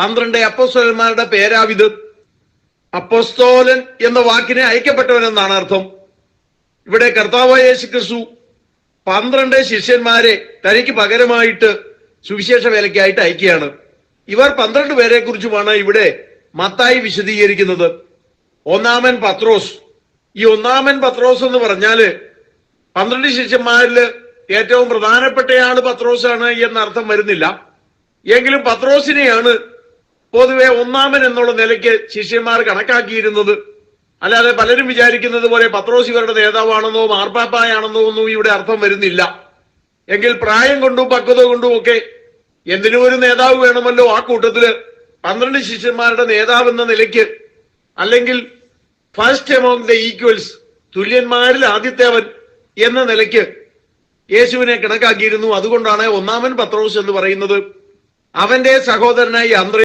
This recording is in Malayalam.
പന്ത്രണ്ട് അപ്പോസ്തോലന്മാരുടെ പേരാവിത്. അപ്പോസ്തോലൻ എന്ന വാക്കിനെ അയക്കപ്പെട്ടവൻ എന്നാണ് അർത്ഥം. ഇവിടെ കർത്താവ് യേശു ക്രിസ്തു പന്ത്രണ്ട് ശിഷ്യന്മാരെ തനിക്ക് പകരമായിട്ട് സുവിശേഷ വേലയ്ക്കായിട്ട് അയക്കുകയാണ്. ഇവർ പന്ത്രണ്ട് പേരെ കുറിച്ചുമാണ് ഇവിടെ മത്തായി വിശദീകരിക്കുന്നത്. ഒന്നാമൻ പത്രോസ്. ഈ ഒന്നാമൻ പത്രോസ് എന്ന് പറഞ്ഞാൽ പന്ത്രണ്ട് ശിഷ്യന്മാരിൽ ഏറ്റവും പ്രധാനപ്പെട്ടയാൾ പത്രോസാണ് എന്നർത്ഥം വരുന്നില്ല. എങ്കിലും പത്രോസിനെയാണ് പൊതുവെ ഒന്നാമൻ എന്നുള്ള നിലയ്ക്ക് ശിഷ്യന്മാർ കണക്കാക്കിയിരുന്നത്. അല്ലാതെ പലരും വിചാരിക്കുന്നത് പോലെ പത്രോസ് ഇവരുടെ നേതാവാണെന്നോ മാർപ്പാപ്പായാണെന്നോ ഒന്നും ഇവിടെ അർത്ഥം വരുന്നില്ല. എങ്കിൽ പ്രായം കൊണ്ടും പക്വത കൊണ്ടും ഒക്കെ എന്തിനും ഒരു നേതാവ് വേണമല്ലോ ആ കൂട്ടത്തിൽ? പന്ത്രണ്ട് ശിഷ്യന്മാരുടെ നേതാവ് എന്ന നിലയ്ക്ക്. അല്ലെങ്കിൽ ഫസ്റ്റ് എമോങ് ദ ഈക്വൽസ് തുല്യന്മാരിൽ ആദ്യത്തേവൻ എന്ന നിലയ്ക്ക് യേശുവിനെ കണക്കാക്കിയിരുന്നു. അതുകൊണ്ടാണ് ഒന്നാമൻ പത്രോസ് എന്ന് പറയുന്നത്. അവന്റെ സഹോദരനായി അന്ത്രേ